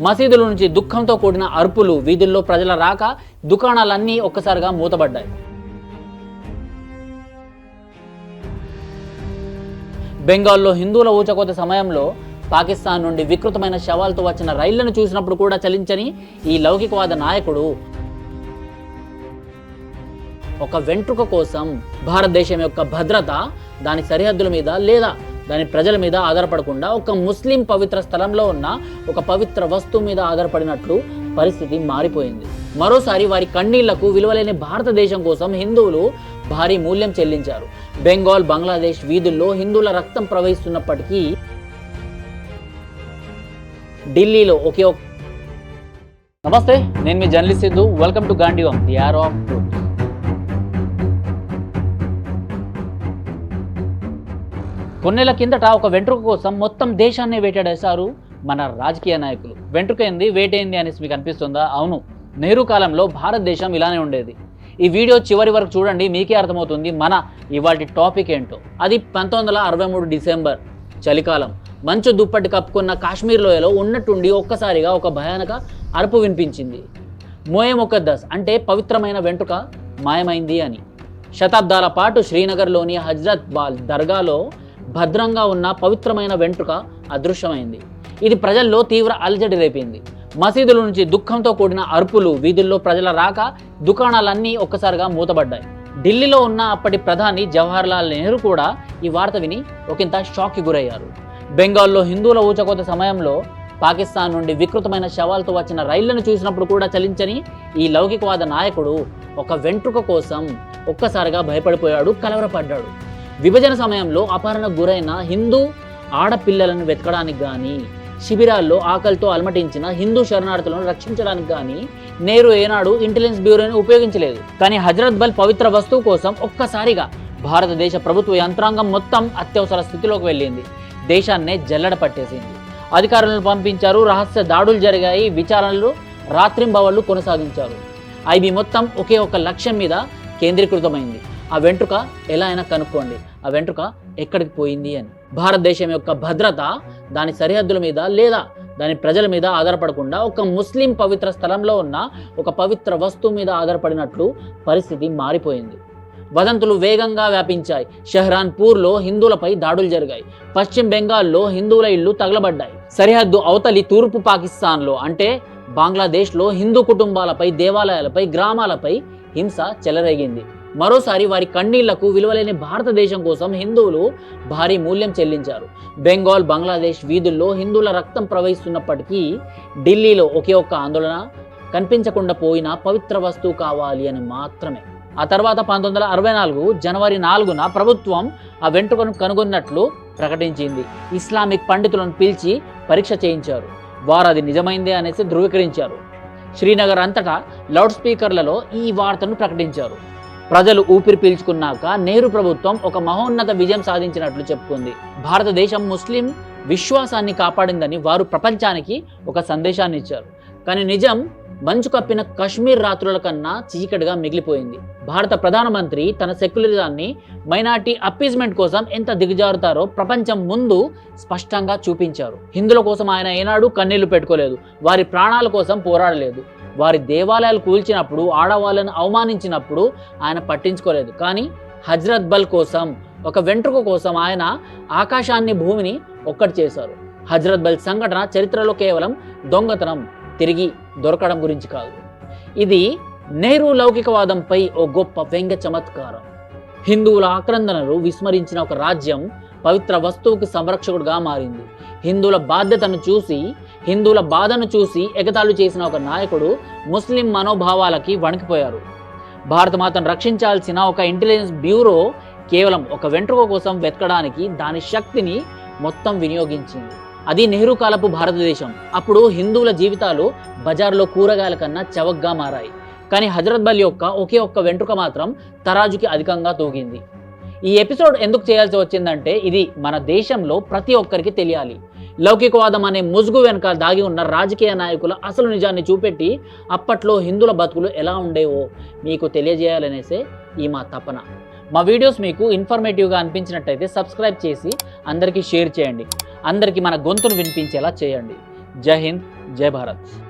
మసీదుల నుంచి దుఃఖంతో కూడిన అరుపులు వీధుల్లో ప్రజల రాక దుకాణాలన్నీ ఒక్కసారిగా మూతబడ్డాయి బెంగాల్లో హిందువుల ఊచకోత సమయంలో పాకిస్తాన్ నుండి వికృతమైన శవాలతో వచ్చిన రైళ్ళను చూసినప్పుడు కూడా చలించని ఈ లౌకికవాద నాయకుడు. ఒక వెంట్రుక కోసం భారతదేశం యొక్క భద్రత దాని సరిహద్దుల మీద లేదా దాని ప్రజల మీద ఆధారపడకుండా ఒక ముస్లిం పవిత్ర స్థలంలో ఉన్న ఒక పవిత్ర వస్తువు మీద ఆధారపడినట్లు పరిస్థితి మారిపోయింది. మరోసారి వారి కన్నీళ్ళకు విలువలేని భారతదేశం కోసం హిందువులు భారీ మూల్యం చెల్లించారు. బెంగాల్ బంగ్లాదేశ్ వీధుల్లో హిందువుల రక్తం ప్రవహిస్తున్నప్పటికీ ఢిల్లీలో ఒకే ఒక నమస్తే నేను మీ journalist Siddhu. Welcome to Gandivam the R of కొన్నేళ్ళ కిందట ఒక వెంట్రుక కోసం మొత్తం దేశాన్ని వేటాడేశారు మన రాజకీయ నాయకులు. వెంట్రుక ఏంది వేటేంది అనేసి మీకు అనిపిస్తుందా? అవును. నెహ్రూ కాలంలో భారతదేశం ఇలానే ఉండేది. ఈ వీడియో చివరి వరకు చూడండి మీకే అర్థమవుతుంది మన ఇవాటి టాపిక్ ఏంటో. అది పంతొమ్మిది వందల అరవై మూడు డిసెంబర్ చలికాలం. మంచు దుప్పటి కప్పుకున్న కాశ్మీర్ లోయలో ఉన్నట్టుండి ఒక్కసారిగా ఒక భయానక అరుపు వినిపించింది. మోయే ముకద్దస్ అంటే పవిత్రమైన వెంట్రుక మాయమైంది అని. శతాబ్దాల పాటు శ్రీనగర్లోని హజ్రత్ బాల్ దర్గాలో భద్రంగా ఉన్న పవిత్రమైన వెంట్రుక అదృశ్యమైంది. ఇది ప్రజల్లో తీవ్ర అలజడి రేపింది. మసీదుల నుంచి దుఃఖంతో కూడిన అరుపులు వీధుల్లో ప్రజల రాక దుకాణాలన్నీ ఒక్కసారిగా మూతబడ్డాయి. ఢిల్లీలో ఉన్న అప్పటి ప్రధాని జవహర్లాల్ నెహ్రూ కూడా ఈ వార్త విని ఒకంత షాక్కి గురయ్యారు. బెంగాల్లో హిందువుల ఊచకోత సమయంలో పాకిస్తాన్ నుండి వికృతమైన శవాలతో వచ్చిన రైళ్ళను చూసినప్పుడు కూడా చలించని ఈ లౌకికవాద నాయకుడు ఒక వెంట్రుక కోసం ఒక్కసారిగా భయపడిపోయాడు కలవరపడ్డాడు. విభజన సమయంలో అపహరణకు గురైన హిందూ ఆడపిల్లలను వెతకడానికి కానీ శిబిరాల్లో ఆకలితో అలమటించిన హిందూ శరణార్థులను రక్షించడానికి కానీ నేరు ఏనాడు ఇంటెలిజెన్స్ బ్యూరోని ఉపయోగించలేదు. కానీ హజరత్ బల్ పవిత్ర వస్తువు కోసం ఒక్కసారిగా భారతదేశ ప్రభుత్వ యంత్రాంగం మొత్తం అత్యవసర స్థితిలోకి వెళ్ళింది. దేశాన్నే జల్లడ పట్టేసింది. అధికారులను పంపించారు రహస్య దాడులు జరిగాయి విచారణలు రాత్రింబవళ్ళు కొనసాగించారు. ఐబీ మొత్తం ఒకే ఒక లక్ష్యం మీద కేంద్రీకృతమైంది. ఆ వెంట్రుక ఎలా అయినా కనుక్కోండి. ఆ వెంట్రుక ఎక్కడికి పోయింది అని. భారతదేశం యొక్క భద్రత దాని సరిహద్దుల మీద లేదా దాని ప్రజల మీద ఆధారపడకుండా ఒక ముస్లిం పవిత్ర స్థలంలో ఉన్న ఒక పవిత్ర వస్తువు మీద ఆధారపడినట్లు పరిస్థితి మారిపోయింది. వదంతులు వేగంగా వ్యాపించాయి. షహరాన్పూర్లో హిందువులపై దాడులు జరిగాయి. పశ్చిమ బెంగాల్లో హిందువుల ఇళ్ళు తగలబడ్డాయి. సరిహద్దు అవతలి తూర్పు పాకిస్తాన్లో అంటే బంగ్లాదేశ్లో హిందూ కుటుంబాలపై దేవాలయాలపై గ్రామాలపై హింస చెలరేగింది. మరోసారి వారి కన్నీళ్ళకు విలువలేని భారతదేశం కోసం హిందువులు భారీ మూల్యం చెల్లించారు. బెంగాల్ బంగ్లాదేశ్ వీధుల్లో హిందువుల రక్తం ప్రవహిస్తున్నప్పటికీ ఢిల్లీలో ఒకే ఒక్క ఆందోళన కనిపించకుండా పోయిన పవిత్ర వస్తువు కావాలి అని మాత్రమే. ఆ తర్వాత పంతొమ్మిది వందల అరవై నాలుగు జనవరి నాలుగున ప్రభుత్వం ఆ వెంట్రుకను కనుగొన్నట్లు ప్రకటించింది. ఇస్లామిక్ పండితులను పిలిచి పరీక్ష చేయించారు. వారు అది నిజమైందే అనేసి ధృవీకరించారు. శ్రీనగర్ అంతటా లౌడ్ స్పీకర్లలో ఈ వార్తను ప్రకటించారు. ప్రజలు ఊపిరి పీల్చుకున్నాక నెహ్రూ ప్రభుత్వం ఒక మహోన్నత విజయం సాధించినట్లు చెప్పుకుంది. భారతదేశం ముస్లిం విశ్వాసాన్ని కాపాడిందని వారు ప్రపంచానికి ఒక సందేశాన్ని ఇచ్చారు. కానీ నిజం మంచు కప్పిన కశ్మీర్ రాత్రుల కన్నా చీకటిగా మిగిలిపోయింది. భారత ప్రధానమంత్రి తన సెక్యులరిజాన్ని మైనార్టీ అప్పీజ్మెంట్ కోసం ఎంత దిగజారుతారో ప్రపంచం ముందు స్పష్టంగా చూపించారు. హిందువుల కోసం ఆయన ఏనాడు కన్నీళ్ళు పెట్టుకోలేదు. వారి ప్రాణాల కోసం పోరాడలేదు. వారి దేవాలయాలు కూల్చినప్పుడు ఆడవాళ్ళను అవమానించినప్పుడు ఆయన పట్టించుకోలేదు. కానీ హజ్రత్ బల్ కోసం ఒక వెంట్రుక కోసం ఆయన ఆకాశాన్ని భూమిని ఒక్కటి చేశారు. హజ్రత్ బల్ సంఘటన చరిత్రలో కేవలం దొంగతనం తిరిగి దొరకడం గురించి కాదు. ఇది నెహ్రూ లౌకికవాదంపై ఓ గొప్ప వ్యంగ్య చమత్కారం. హిందువుల ఆక్రందనలు విస్మరించిన ఒక రాజ్యం పవిత్ర వస్తువుకి సంరక్షకుడుగా మారింది. హిందువుల బాధ్యతను చూసి హిందువుల బాధను చూసి ఎగతాళి చేసిన ఒక నాయకుడు ముస్లిం మనోభావాలకి వణికిపోయారు. భారతమాతను రక్షించాల్సిన ఒక ఇంటెలిజెన్స్ బ్యూరో కేవలం ఒక వెంట్రుక కోసం వెతకడానికి దాని శక్తిని మొత్తం వినియోగించింది. అది నెహ్రూ కాలపు భారతదేశం. అప్పుడు హిందువుల జీవితాలు బజార్లో కూరగాయల కన్నా చవక్గా మారాయి. కానీ హజరత్ బల్ యొక్క ఒకే ఒక్క వెంట్రుక మాత్రం తరాజుకి అధికంగా తూగింది. ఈ ఎపిసోడ్ ఎందుకు చేయాల్సి వచ్చిందంటే ఇది మన దేశంలో ప్రతి ఒక్కరికి తెలియాలి. లౌకికవాదం అనే ముసుగు వెనుక దాగి ఉన్న రాజకీయ నాయకుల అసలు నిజాన్ని చూపెట్టి అప్పట్లో హిందుల బతుకులు ఎలా ఉండేవో మీకు తెలియజేయాలనేసే ఈ మా తపన. మా వీడియోస్ మీకు ఇన్ఫర్మేటివ్గా అనిపించినట్టయితే సబ్స్క్రైబ్ చేసి అందరికీ షేర్ చేయండి. అందరికీ మన గొంతును వినిపించేలా చేయండి. జై హింద్ జై భారత్.